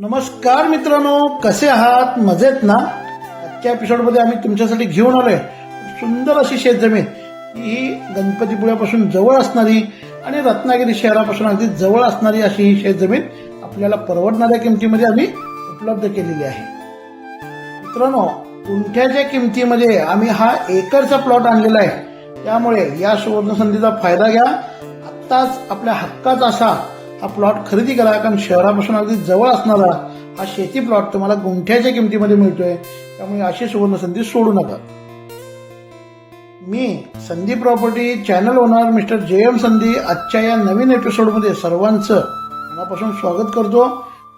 नमस्कार मित्रांनो कसे आहात? मजेत ना? आजच्या एपिसोडमध्ये आम्ही तुमच्यासाठी घेऊन आलोय सुंदर अशी शेतजमीन. ही गणपतीपुळ्यापासून जवळ असणारी आणि रत्नागिरी शहरापासून अगदी जवळ असणारी अशी ही शेतजमीन आपल्याला परवडणाऱ्या किमतीमध्ये आम्ही उपलब्ध केलेली आहे. मित्रांनो कुंठ्याच्या किमतीमध्ये आम्ही हा एकरचा प्लॉट आणलेला आहे. त्यामुळे या सुवर्ण संधीचा फायदा घ्या. आत्ताच आपल्या हक्काचा असा हा प्लॉट खरेदी करा कारण शहरापासून अगदी जवळ असणारा हा शेती प्लॉट तुम्हाला गुंठ्याच्या किमतीमध्ये मिळतोय. त्यामुळे अशी सुवर्ण संधी सोडू नका. मी Sandhi property channel owner mister J M Sandhi आजच्या या नवीन एपिसोडमध्ये सर्वांचं मनापासून स्वागत करतो.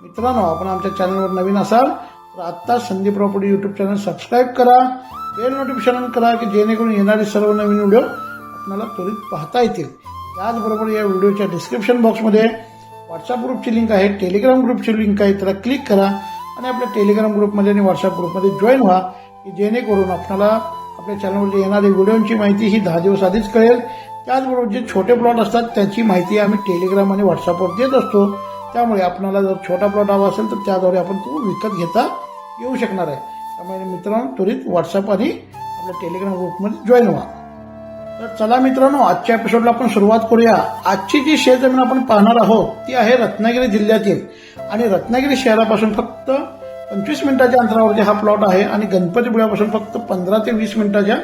मित्रांनो आपण आमच्या चॅनलवर नवीन असाल तर आत्ता Sandhi property YouTube channel subscribe करा बेल नोटिफिकेशन करा की जेणेकरून येणारे सर्व नवीन व्हिडिओ आपल्याला त्वरित पाहता येतील. त्याचबरोबर या व्हिडिओच्या डिस्क्रिप्शन बॉक्समध्ये व्हॉट्सअप ग्रुपची लिंक आहे टेलिग्राम ग्रुपची लिंक आहे त्याला क्लिक करा आणि आपल्या टेलिग्राम ग्रुपमध्ये आणि व्हॉट्सअप ग्रुपमध्ये जॉईन व्हा की जेणेकरून आपल्याला आपल्या चॅनलवरती येणारी व्हिडिओंची माहिती ही दहा दिवस आधीच कळेल. त्याचबरोबर जे छोटे प्लॉट असतात त्याची माहिती आम्ही टेलिग्राम आणि व्हॉट्सअपवर देत असतो. त्यामुळे आपल्याला जर छोटा प्लॉट हवा असेल तर त्याद्वारे आपण तो विकत घेता येऊ शकणार आहे. त्यामुळे मित्रांनो त्वरित व्हॉट्सअप आणि आपल्या टेलिग्राम ग्रुपमध्ये जॉईन व्हा. तर चला मित्रांनो आजच्या एपिसोडला आपण सुरुवात करूया. आजची जी शेतजमीन आपण पाहणार आहोत ती आहे रत्नागिरी जिल्ह्यातील. आणि रत्नागिरी शहरापासून फक्त पंचवीस मिनिटाच्या अंतरावरती हा प्लॉट आहे आणि गणपतीपुळ्यापासून फक्त पंधरा ते वीस मिनिटाच्या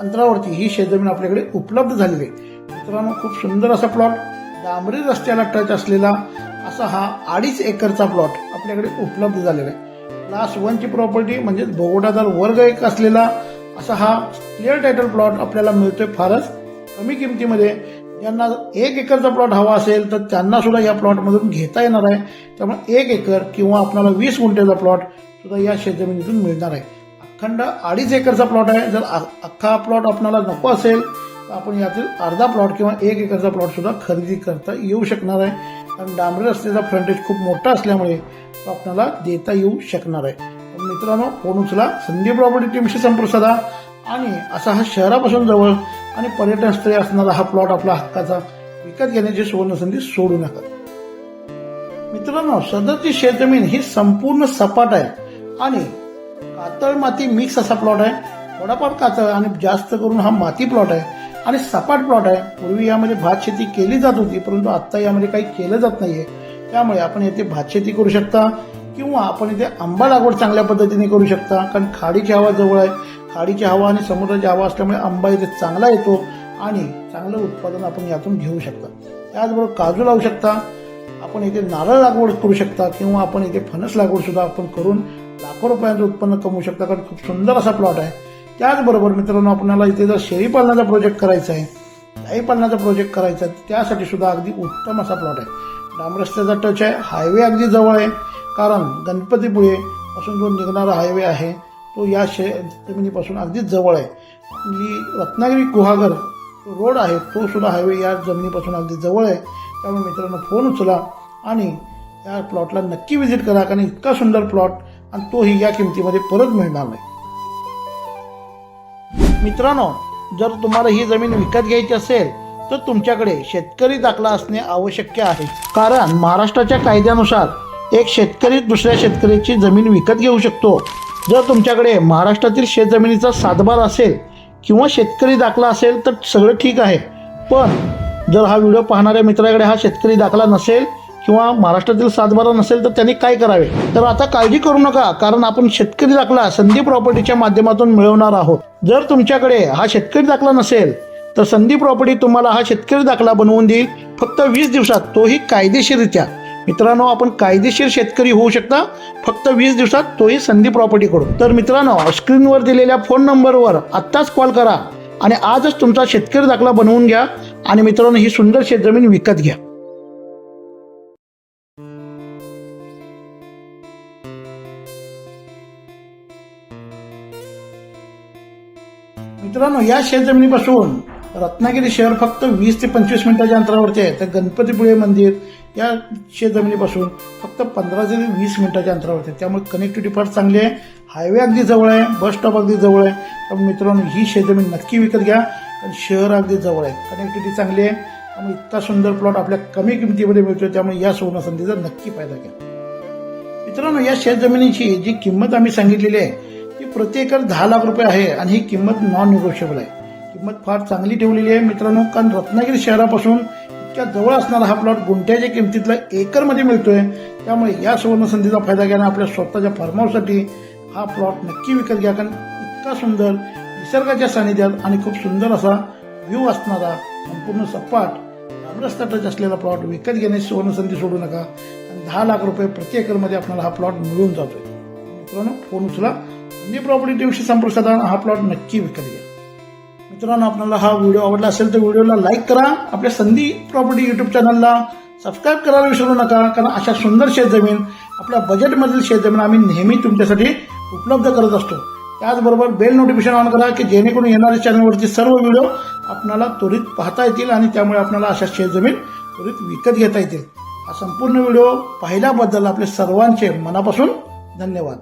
अंतरावरती ही शेतजमीन आपल्याकडे उपलब्ध झालेली आहे. मित्रांनो खूप सुंदर असा प्लॉट डांबरी रस्त्याला टच असलेला असा हा अडीच एकरचा प्लॉट आपल्याकडे उपलब्ध झालेला आहे. क्लास वनची प्रॉपर्टी म्हणजेच भोगोटादार वर्ग एक असलेला असा हा क्लिअर टायटल प्लॉट आपल्याला मिळतोय फारच. कमी किमतीमध्ये ज्यांना एक एकरचा प्लॉट हवा असेल तर त्यांना सुद्धा या प्लॉटमधून घेता येणार आहे. त्यामुळे एक एकर किंवा आपल्याला वीस गुंठेचा प्लॉट सुद्धा या शेतजमिनीतून मिळणार आहे. अखंड अडीच एकरचा प्लॉट आहे. जर अख्खा प्लॉट आपल्याला नको असेल तर आपण यातील अर्धा प्लॉट किंवा एक एकरचा प्लॉट सुद्धा खरेदी करता येऊ शकणार आहे. कारण डांबरी रस्त्याचा फ्रंटेज खूप मोठा असल्यामुळे तो आपल्याला देता येऊ शकणार आहे. मित्रांनो फोन उचला. संधी प्रॉपर्टी टीमशी संपर्क साधा आणि असा हा शहरापासून जवळ आणि पर्यटन स्थळी असणारा हा प्लॉट आपला हक्काचा विकत घेण्याची सुवर्ण संधी सोडू नका. मित्रांनो सदरची शेतजमीन ही संपूर्ण सपाट आहे आणि कातळ माती मिक्स असा प्लॉट आहे. थोडाफार कातळ आणि जास्त करून हा माती प्लॉट आहे. आणि सपाट प्लॉट आहे. पूर्वी यामध्ये भात शेती केली जात होती परंतु आता यामध्ये काही केलं जात नाहीये. त्यामुळे आपण येथे भात शेती करू शकता. किंवा आपण इथे आंबा लागवड चांगल्या पद्धतीने करू शकता. कारण खाडीची हवा जवळ आहे. खाडीची हवा आणि समुद्राची हवा असल्यामुळे आंबा इथे चांगला येतो आणि चांगलं उत्पादन आपण यातून घेऊ शकता. त्याचबरोबर काजू लावू शकता. आपण इथे नारळ लागवड करू शकता किंवा आपण इथे फणस लागवडसुद्धा आपण करून लाखो रुपयांचं उत्पन्न कमवू शकता. कारण खूप सुंदर असा प्लॉट आहे. त्याचबरोबर मित्रांनो आपल्याला इथे जर शेळी पालनाचा प्रोजेक्ट करायचा आहे गाई पालनाचा प्रोजेक्ट करायचा आहे त्यासाठी सुद्धा अगदी उत्तम असा प्लॉट आहे. डांबरस्त्याचा टच आहे. हायवे अगदी जवळ आहे. कारण गणपतीपुळे पासून जो निघणारा हायवे आहे तो या शे जमिनीपासून अगदी जवळ आहे. आपली रत्नागिरी गुहागर रोड आहे तो सुद्धा हायवे या जमिनीपासून अगदी जवळ आहे. त्यामुळे मित्रांनो फोन उचला आणि या प्लॉटला नक्की व्हिजिट करा कारण इतका सुंदर प्लॉट आणि तोही या किमतीमध्ये परत मिळणार नाही. मित्रांनो जर तुम्हाला ही जमीन विकत घ्यायची असेल तर तुमच्याकडे शेतकरी दाखला असणे आवश्यक आहे. कारण महाराष्ट्राच्या कायद्यानुसार एक शेतकरी दुसऱ्या शेतकऱ्याची जमीन विकत घेऊ शकतो. जर तुमच्याकडे महाराष्ट्रातील शेतजमिनीचा सातबार असेल किंवा शेतकरी दाखला असेल तर सगळं ठीक आहे. पण जर हा व्हिडिओ पाहणाऱ्या मित्राकडे हा शेतकरी दाखला नसेल किंवा महाराष्ट्रातील सातबारा नसेल तर त्यांनी काय करावे? तर आता काळजी करू नका कारण आपण शेतकरी दाखला संधी प्रॉपर्टीच्या माध्यमातून मिळवणार आहोत. जर तुमच्याकडे हा शेतकरी दाखला नसेल तर संधी प्रॉपर्टी तुम्हाला हा शेतकरी दाखला बनवून देईल फक्त वीस दिवसात. तोही कायदेशीररित्या. मित्रांनो आपण कायदेशीर शेतकरी होऊ शकता. फक्त वीस दिवसात तोही संधी प्रॉपर्टीकडून तर मित्रांनो स्क्रीनवर दिलेल्या फोन नंबरवर आत्ताच कॉल करा आणि आजच तुमचा शेतकरी दाखला बनवून घ्या आणि मित्रांनो ही सुंदर शेतजमीन विकत घ्या. मित्रांनो या शेतजमिनीपासून रत्नागिरी शहर फक्त वीस ते पंचवीस मिनिटाच्या अंतरावरती आहे. तर गणपतीपुळे मंदिर या शेतजमिनीपासून फक्त पंधरा ते वीस मिनिटाच्या अंतरावरती आहे. त्यामुळे कनेक्टिव्हिटी फार चांगली आहे. हायवे अगदी जवळ आहे. बस स्टॉप अगदी जवळ आहे. त्यामुळे मित्रांनो ही शेतजमीन नक्की विकत घ्या. कारण शहर अगदी जवळ आहे. कनेक्टिव्हिटी चांगली आहे. त्यामुळे इतका सुंदर प्लॉट आपल्या कमी किमतीमध्ये मिळतो त्यामुळे या सुवर्ण संधीचा नक्की फायदा घ्या. मित्रांनो या शेतजमिनीची जी किंमत आम्ही सांगितलेली आहे ती प्रति एकर दहा लाख रुपये आहे आणि ही किंमत नॉन निगोशिएबल आहे. किंमत फार चांगली ठेवलेली आहे. मित्रांनो कारण रत्नागिरी शहरापासून इतक्या जवळ असणारा हा प्लॉट गुंठ्याच्या किमतीतला एकरमध्ये मिळतोय. त्यामुळे या सुवर्ण संधीचा फायदा घ्या आपल्या स्वतःच्या फार्महाऊससाठी हा प्लॉट नक्की विकत घ्या. कारण इतका सुंदर निसर्गाच्या सानिध्यात आणि खूप सुंदर असा व्ह्यू असणारा संपूर्ण सपाट डांबरस्ता टच असलेला प्लॉट विकत घेण्याची सुवर्ण संधी सोडू नका. आणि दहा लाख रुपये प्रति एकरमध्ये आपल्याला हा प्लॉट मिळून जातोय. मित्रांनो फोन उचला. संधी प्रॉपर्टी टीमशी संपर्क साधा हा प्लॉट नक्की विकत घ्या. मित्रांनो आपल्याला हा व्हिडिओ आवडला असेल तर व्हिडिओला लाईक करा. आपल्या संधी प्रॉपर्टी युट्यूब चॅनलला सबस्क्राईब करायला विसरू नका कारण अशा सुंदर शेतजमीन आपल्या बजेटमधील शेतजमीन आम्ही नेहमी तुमच्यासाठी उपलब्ध करत असतो. त्याचबरोबर बेल नोटिफिकेशन ऑन करा की जेणेकरून येणाऱ्या चॅनलवरचे सर्व व्हिडिओ आपल्याला त्वरित पाहता येतील आणि त्यामुळे आपल्याला अशा शेतजमीन त्वरित विकत घेता येतील. हा संपूर्ण व्हिडिओ पाहिल्याबद्दल आपले सर्वांचे मनापासून धन्यवाद.